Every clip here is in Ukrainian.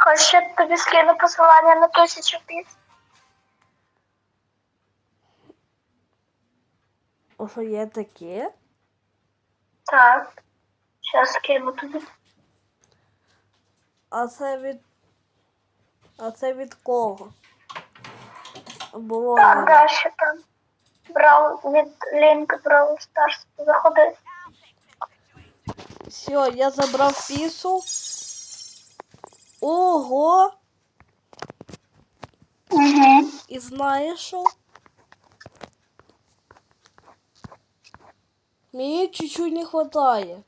Хочеш, я тобі скину посилання на тисячу піс? О, що є таке? Так. Зараз скину тобі. А це від. А це від кого? Було. Там далі там. Брав від лінк Brawl Stars. Заходи. Все, я забрав пісу. Ого! Угу. І знаєш що? Мені чуть-чуть не хватає.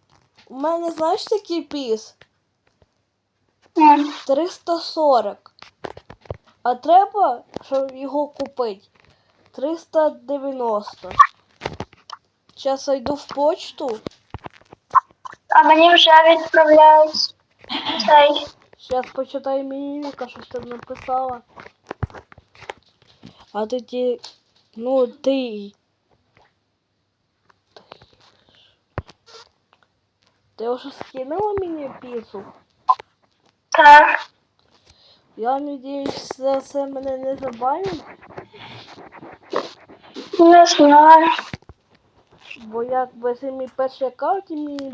У мене, знаєш, такий піс? 340. А треба, щоб його купити. 390. Зараз йду в почту. А мені вже відправляють цей. Зараз почитай мені Віка, що ти написала. А ти ті... Ну, ти. Ти вже скинула мені піцу? Так. Я надіюсь, за це мене не забанять, Не знаю. бо якби це мій перший аккаунт і мені не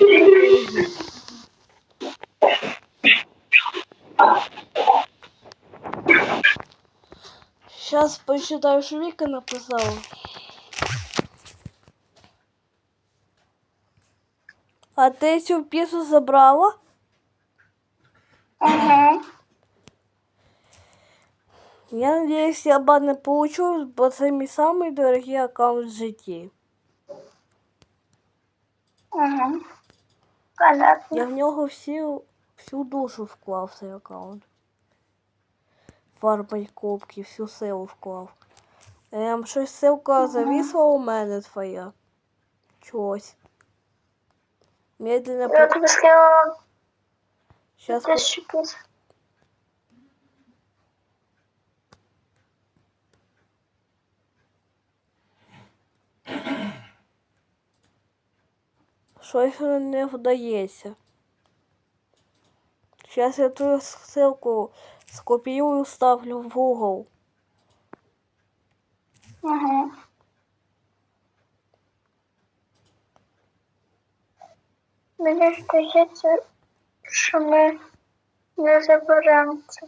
Сейчас посчитаю, що Віка написала. А ти цю пісню забрала? Угу. Я надіюсь, я ба не получу, бо це мій самий дорогий аккаунт в житті. Угу. Понятно. Я в нього всю, всю душу вклав в цей аккаунт. Фарбай копки, всю силу вклав. Ем, щось ссылка завісла у мене твоя. Чогось. Медленно Я тобі скинула Сейчас тисячу піс. щось не вдається. Сейчас я ту ссылку скопіюю, ставлю в Google. Угу. Мені здається, що ми не заберемо це.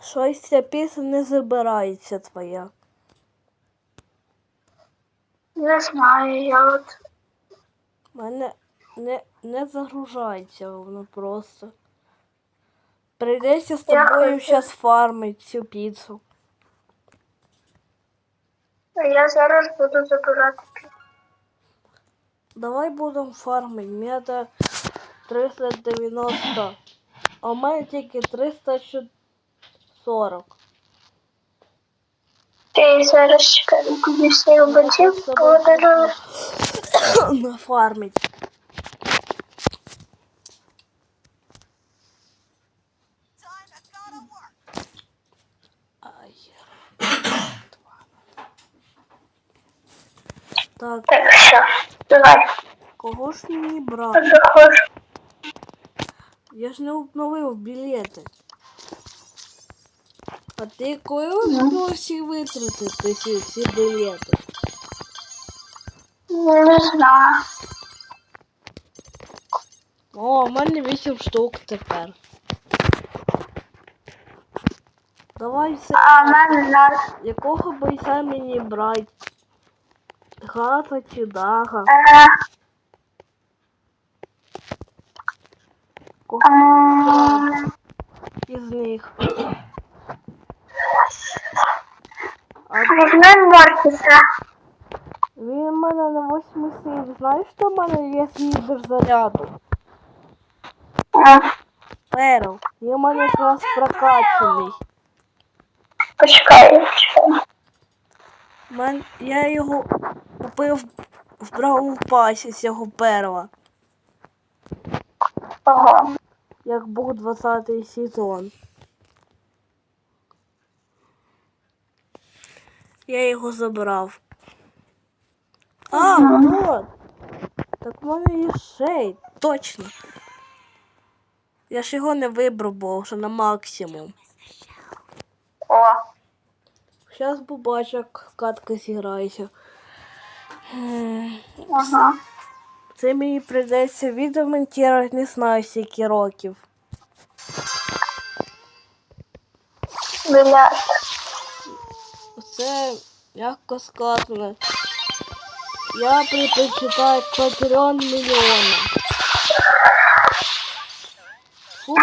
Щось ця пісня не забирається твоя. Не знаю, я от У мене не, не загружається воно просто. Прийдеться з тобою хочу- зараз фармить цю піцу. я зараз буду забирати піс. Давай будемо фармити. Мені це 390. А у мене тільки 340. Ти зараз чекай, куди всі батьків подарую. Нафармить. Ай. Так, Так, все, давай, кого ж мені брати? заходжу. Я ж не обновив білети. А ти коли успів всі витратити ці, ці білети? Не знаю. О, у мене 8 штук тепер. Давай все. А мене зараз. Якого бойця мені брати? Гата чи дага? Е, Кого ем, із них? А Візьми Мортіса. він у мене на 8 сил. Знаєш, що в мене є лідер заряду? Перл. Він у мене якраз прокачаний. Почекай, почекай. Мен... Я його купив в Бравл Пасі цього перла, Ого. як був 20-й сезон. Я його забрав. А, вот. Так в мене є шейд, точно. Я ж його не вибрав, бо вже на максимум. О, Зараз побачу, як катка зіграється. Ага. Це мені прийдеться відремонтувати не знаю скільки років. Блядь. Це м'яко сказано. Я предпочитаю Патреон мільйона. Фу.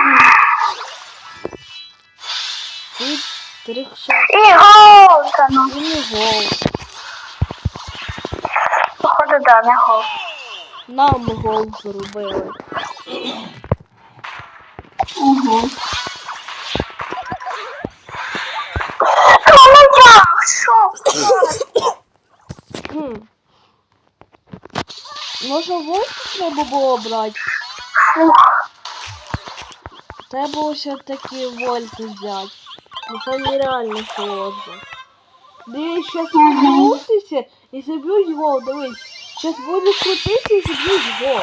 Тут трикша І гол! Та ну, не гол. походу, да, не гол. Нам гол зробили. Угу. Та що? Хм. Може вольт треба було брати? Треба все-таки вольт взяти. Ну це нереально сложно. Дивись, сейчас крутися і заб'ють гол, дивись. Сейчас буде крутитися і заб'ють гол.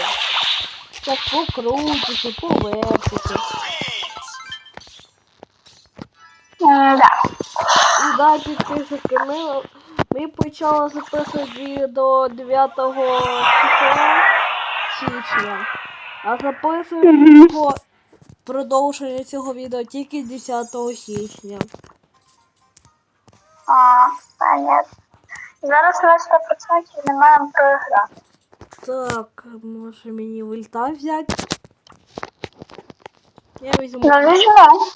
Так покрутися, повертися. М, Да. Да, підписики, ми, ми почали записувати до 9 числа січня. А записуємо по продовження цього відео тільки 10 січня. А, понятно. Зараз на 100% не маємо проіграти. Так, може мені вольта взяти? Я візьму. Ну, візьму.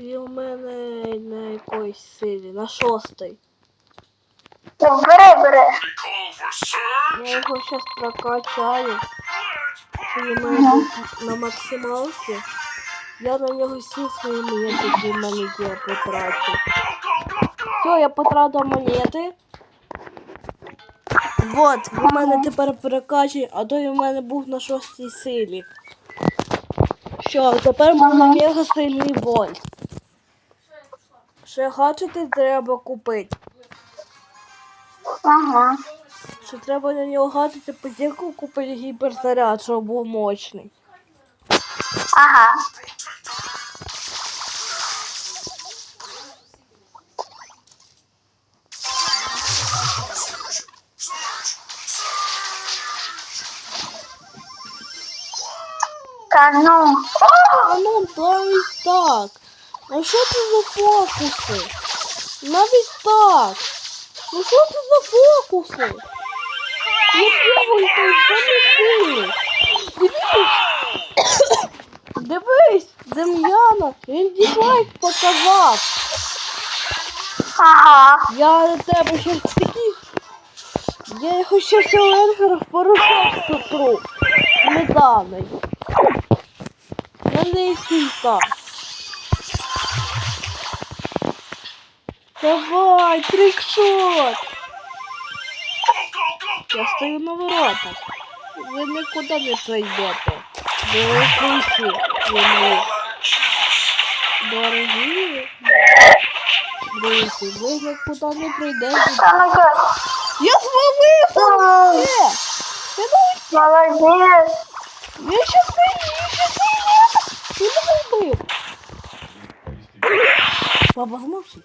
І у мене на якоїсь силі, на шостий. Ну, бери, бери. Я його зараз прокачаю. І в мене на максималці. Я на нього всі свої монети, які в мене є, потрачу. Все, я потратив монети. Вот, в мене тепер прокачує, а то й у мене був на шостій силі. Що, тепер мене мега сильний вольт. Ще гаджети треба купити. Ага. Що треба на нього гаджети позірку купити гіперзаряд, щоб був мощний. Ага. Та ну. О, А ну, навіть так. А що це за фокуси? Навіть так. Ну що це за фокуси? Ну це не. Дивись. Дивись, Дем'яна, він дізлайк показав. Ага. Я на тебе ще такий. Я його ще в селенгерах порошок сотру. Сметаною. Мене і сілька. Давай, трикшот. Я стою на воротах. Ви нікуди не пройдете. Дорогі ви мої. Дорогі. Друзі, ви нікуди не ну как? Я Е! Навіть Молодець. я ще сильний, я ще сильний! Ти мене вбив! Баба, змовчи.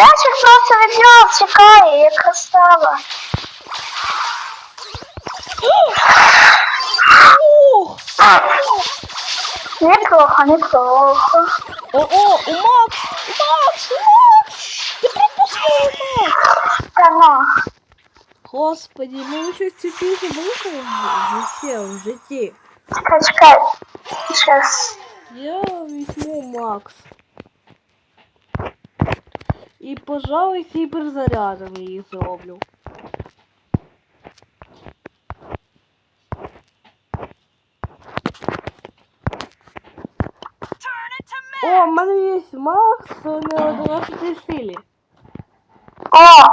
Мячик просто від нього втікає, як красава. Ух! Неплохо, неплохо. О, о, у Макс! Макс! Макс! Ти пропустив Макс! Та ну. Господи, ми щось цю пісню виконали вообще в житті. Чекай, чекай. Сейчас. Я візьму Макс. І, пожалуй, кіберзарядом її зроблю. О, в мене є Макс на 11 силі. О,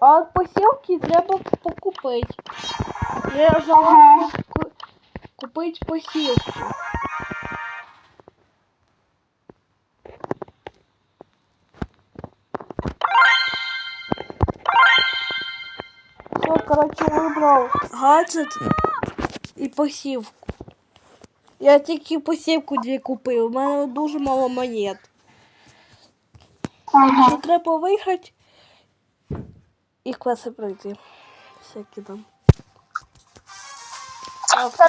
А от посілки треба покупити. Я забув Ага. ку- короче, вибрав гаджет і посівку. Я тільки посівку дві купив, у мене дуже мало монет. Ага. Що треба виграти і квеси пройти. Всякі там. Зато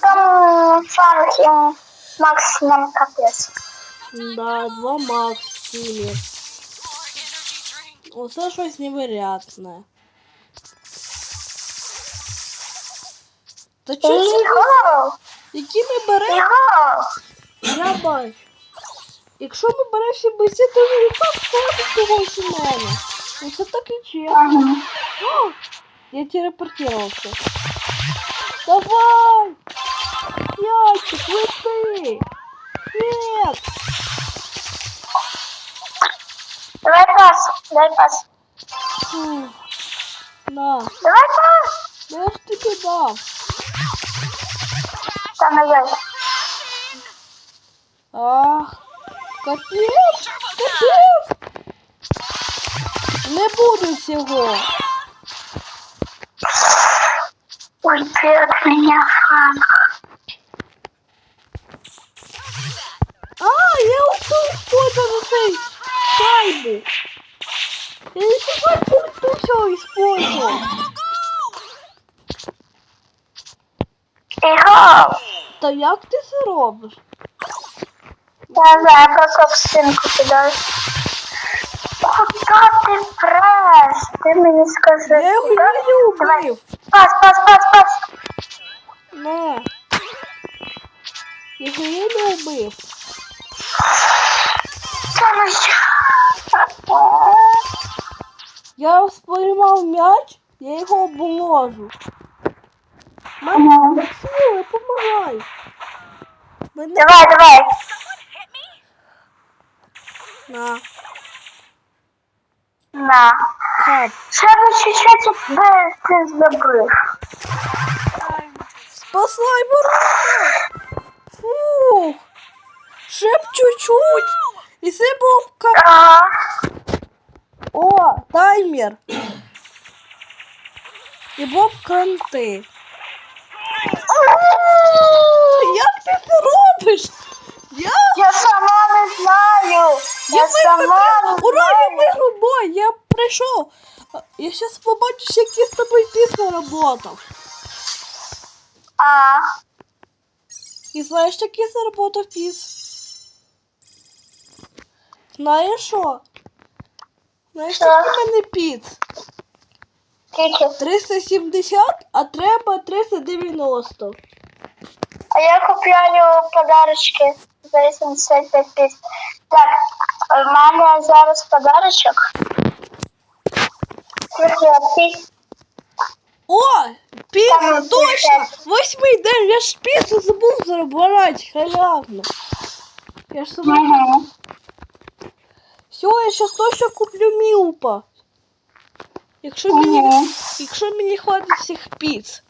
там фанки максимум капець. да, два макс в стилі. Оце щось Та чого! Які ми беремо? Я бачу. Якщо ми беремо всі бойці, то він так ходить когось у мене. Ну це так і чесно. О, Я телепортировался. Давай! Ячик, лети! Нет! Давай пас, дай пас. Фу. На, Давай пас! я ж тобі дав. Там ай Ах, капець! Капець! Не буду цього. Ой, ты от меня фанк. А, я устал использовать цей шайбу. Я пульту все использовал. Іго! Та як ти це робиш? Я знаю, просто в стінку кидаю. Куда ти прес? Ти мені скажи. Я його куди? не Давай. любив. Пас, пас, пас, пас. На. Я його не ну що? Я сприймав м'яч, я його обложу. Мам, Ага. сили, помагай. Мене Давай, давай. на На. Ще би чуть-чуть би ти забив. Спасай ворота! Фух! Ще б чуть-чуть! І це був кап. Ага. О, таймер! І був канти. Ти це робиш? Я Я сама не знаю. Я сама Ура, я знаю. виграв бой, я прийшов. Я зараз побачу, які з тобою пісня работав. А, І знаєш, який заработав піс? Знаєш що? Знаєш, Що? в мене піц? 370, а треба 390. А я купляю подарочки за 85 тисяч. Так, у мене зараз подарочок. Крихітки. О! Піц, точно! Восьмий день, я ж піцу забув забирати, халявно. Я ж собі... Угу. Все, я сейчас точно куплю мілпа. Якщо мені, Угу. якщо мені хватить всіх піц.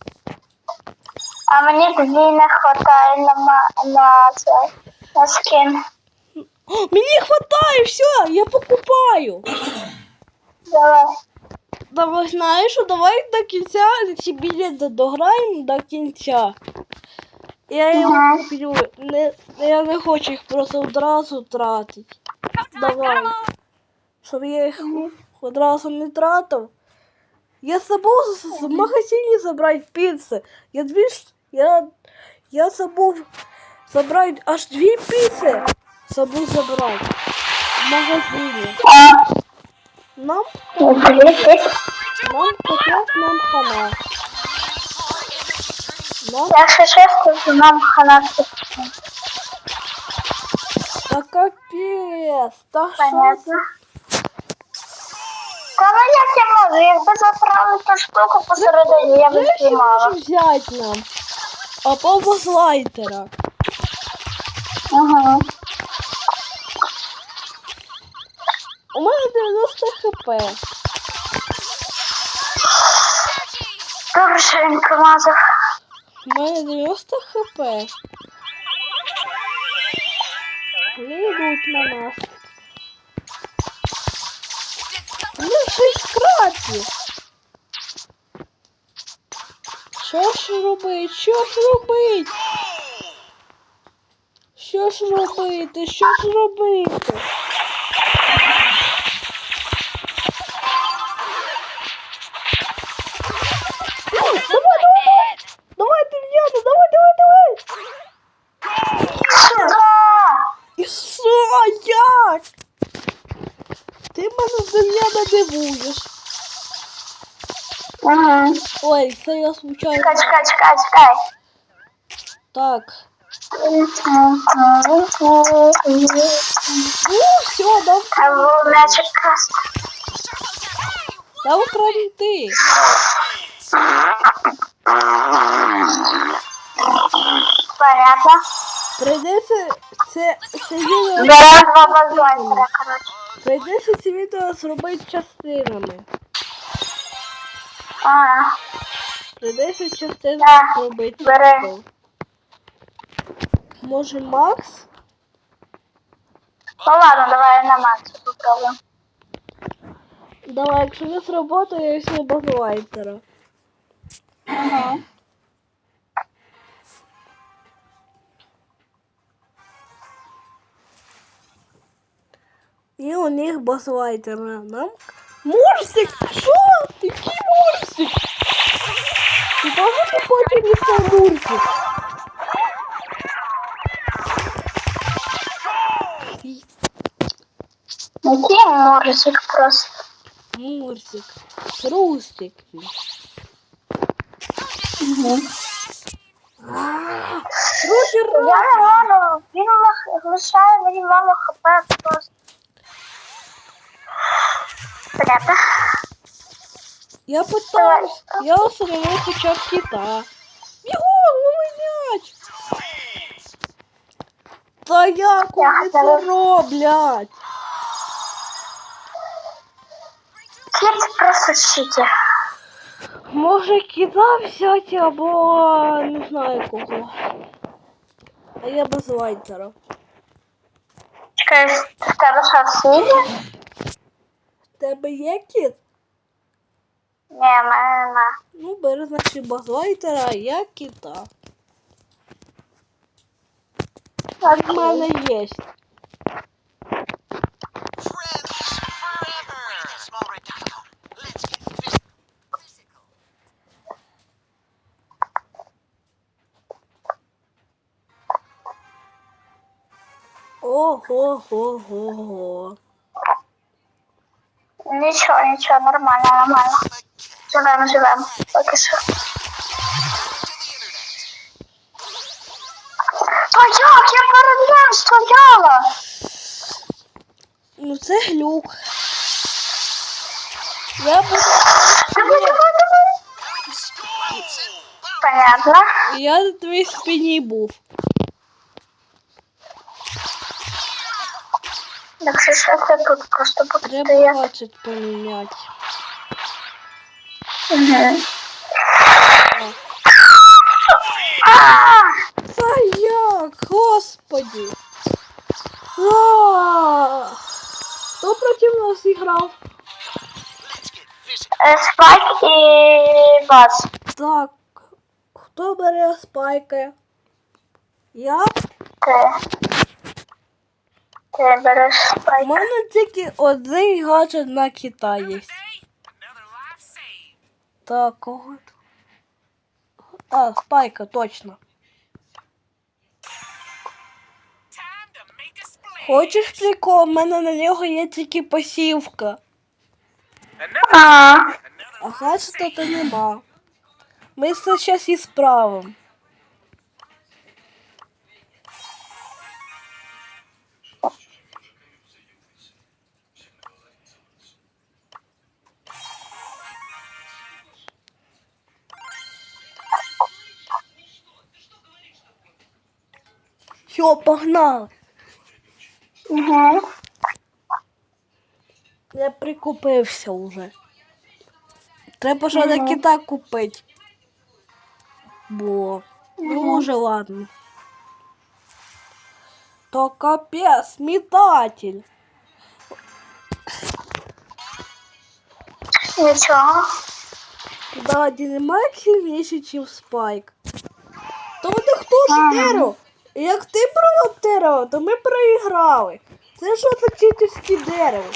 А мені тоді не вистачає на, на це, на скін. О, мені хватає, все, я покупаю. Давай. Давай знаєш, що давай до кінця ці білети дограємо до кінця. Я його Ага. куплю. Не, я не хочу їх просто одразу тратити. Давай. Щоб я їх одразу не тратив. Я забув з- в магазині забрати піци. Я дві я, я забув забрати аж дві піци. Забув забрати. В магазині. А, Нам, ну, привіт. нам капець, нам хана. Нам Якщо чесно, то нам ханати. та капець. Та що Понятно. Та ну як я можу? Якби заправили ту штуку посередині, я б Знаєш, що знімала. Може взяти нам? А повозлайтера. Ага. У мене 90 хп. Хорошо він. У мене 90 хп. Вони йдуть на нас. Вони шість кратів. Що ж робить? Що ж робить? Що ж робити? Що ж робити? Давай, давай, давай! Давай, Дем'яна, давай, давай, давай! Сюда! І що? Як? Ти мене Дем'яна дивуєш. Угу. Ой, це я случайно. Чекай, чекай, чекай, чекай. Так. Ну, все, дав, А був м'ячик красний. дав пройти. Понятно. Прийдеться це, це відео. Два базонтера, короче. Прийдеться це відео зробити частинами. А, Прийдеться частинами Так, зробити. бери. Може Макс? ну ладно, давай на Макса попробуем. Давай, якщо не сработає, я візьму базлайтера. Угу. І у них базлайтер. Нам... Мурсик! Що? Який Мурсик? Похожий не на Мурсик? Який морзик просто. Мурсик. Хрустик. Угу. Трохи Я можу, він лишає мені мало хп просто. Понятно. Я пытаюсь. Я установил сейчас кита. Бегом, ловий м'яч. Та як Я вони це хотіла- роблять? Кіт просто читер. Може кита взяти або не знаю кого. А я без лайтера. Чекай, в тебе що, сіді? Тебе є кіт? Ні, в мене нема. Ну, бери, значить, без лайтера, а я кита. В мене є. Friends Нічого, нічого, нормально, нормально. Живемо, живемо. Поки що. Та як? Я перед ним стояла. Ну це глюк. Я буду. Давай, давай, давай. Понятно. Я на твоїй спині був. Якщо що, це тут просто буду Треба стояти. гаджет поміняти. Угу. Та як? Господи. А, Хто проти нас грав? Let's е, Спайк і Баз. Так. Хто бере спайки? Я? Ти. Ти береш У мене тільки один гаджет на Китай є. Так, кого? А, спайка, точно. Хочеш прикол? У мене на нього є тільки посівка. А, А гаджета то нема. Ми це зараз і справимо. Все, погнали. угу. Я прикупився вже. Треба ж на кита купити. було. Ну, уже ладно. То капец, метатель. Нічого. Да, Дінемайк сильніший, ніж Спайк. То вони хто ж Ага. І Як ти провел Теро, то ми проіграли. Це що за читерське дерево?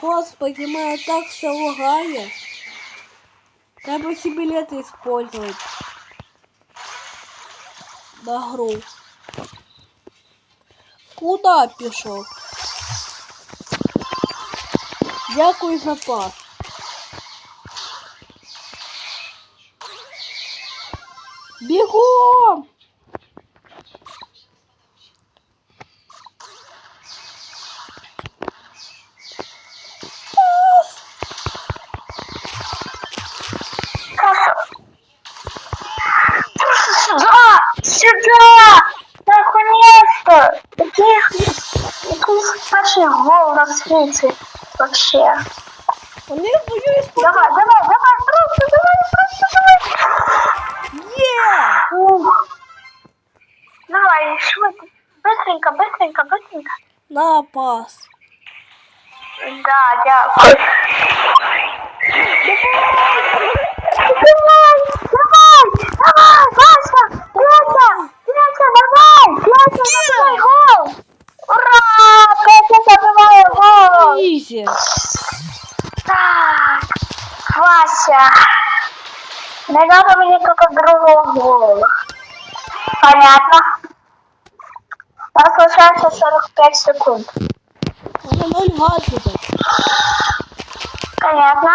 Господи, мене так все лагає. Треба ці білети использовать. На гру. Куда пішов? Дякую за пас. Бігом! Сюда! Сюда! Наконец-то! Яких... Якийсь перший гол на світі. Быстренько, быстренько, быстренько. На пас. Да, дякую. Давай, давай, давай, Вася, Петя, Петя, давай, Петя, забивай гол. Ура, Петя забиває гол. Ізі. Так, Вася, не надо мне только другого гола. Понятно? У нас остается 45 секунд. Вони ноль гаджетів. Понятно.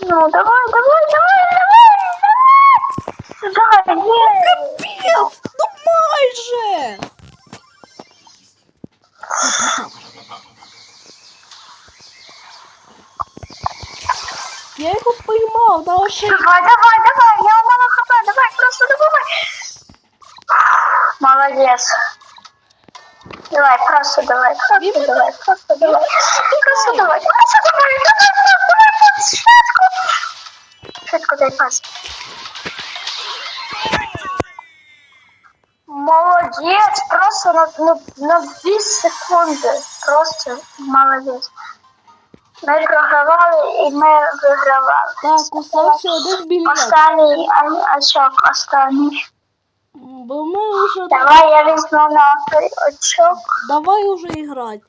Ну, давай, давай, давай, давай, давай. Давай, есть. Піс! Ну майже! Я його спіймав на ошибку. Давай, давай, давай, я у мало хп, давай, просто давай. Молодец. Давай, просто давай, просто давай, просто давай. Просто давай, просто давай, давай, пас, швидко. Швидко дай пас. Молодец, просто на, на, на 2 секунди. Просто молодець. Ми програвали і ми вигравали. Так, остався один білет. Останній очок, останній. Давай я візьму на очок. Давай уже играть.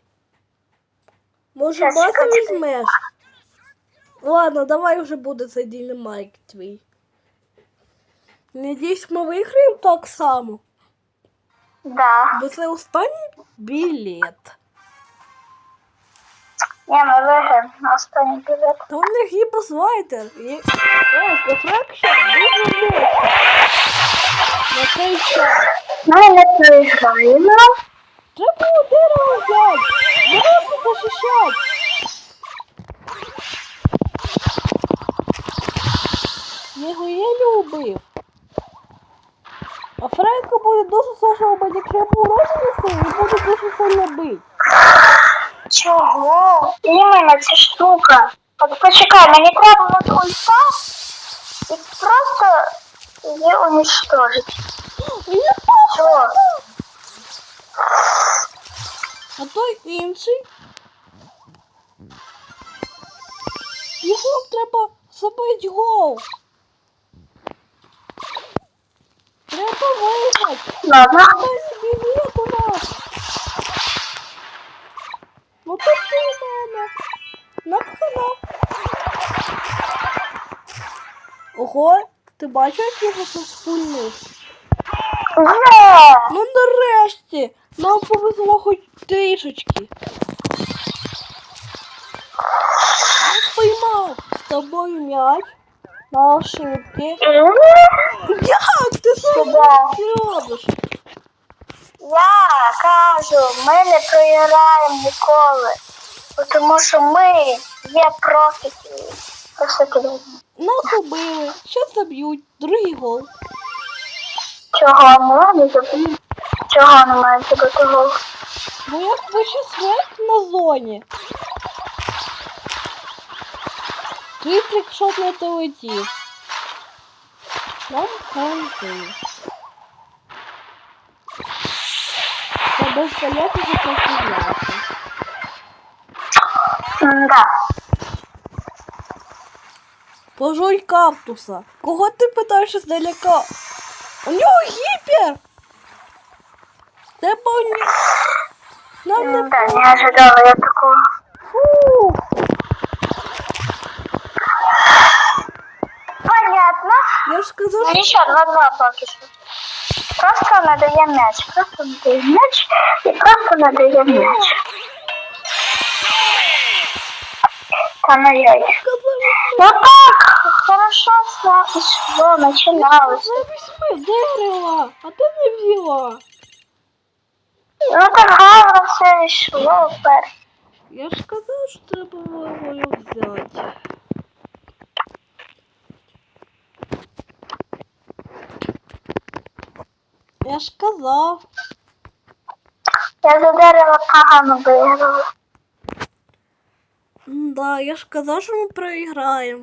Може, Щас, секундочку. візьмеш? Ладно, давай уже буде цей динамайк твій. Надіюсь, ми виграємо так само. Да. Бо це останній білет. Ні, ми виграємо на останній білет. Та у них гібозвайтер. І... Ой, Кафракша дуже легко. На цей час. Ми не проіграємо. Треба було дерево взяти. Дерево захищати. Я його еле убив. А Френко буде дуже сложно бити, якщо я буду розмісти, і буде дуже сильно бити. Чого? Іменно ця штука. От почекай, мені треба от ульта і просто її уничтожити. Все. А той інший. Його треба забити гол. Треба виграти. Ладно. Білет у нас. Ну то ти мене. Напхана. Ого, ти бачив, як його це спульнув? Ну нарешті! Нам повезло хоч трішечки. Я спіймав з тобою м'яч на ошибки. Як ти це робиш? Я кажу, ми не програємо ніколи. Тому що ми є профіки. Нас убили, щас заб'ють, другий гол. Чого не забути? Чого не має забути гол? Бо як ви ще свек на зоні. Твій трикшот не долетів. Нам карантин. Це безполезно сопротивляться. Да. Пожуй кактуса. Кого ти питаєш здалека? У нього гіпер! Тебе у нього... Нам не Да, не ожидала я такого. фу. Понятно. Я ж сказав, Ну що нічого, два-два поки що. Просто надає м'яч, просто надає м'яч і просто надає м'яч. Та ну. Ну так, хорошо все начиналось. Це візьми дерева, а ти не взяла. Ну так гарно все йшло вперед. Я ж казав, що треба було його взяти. Я ж казав. Я за дерево погано виграла. Да, я ж казав, що ми проіграємо.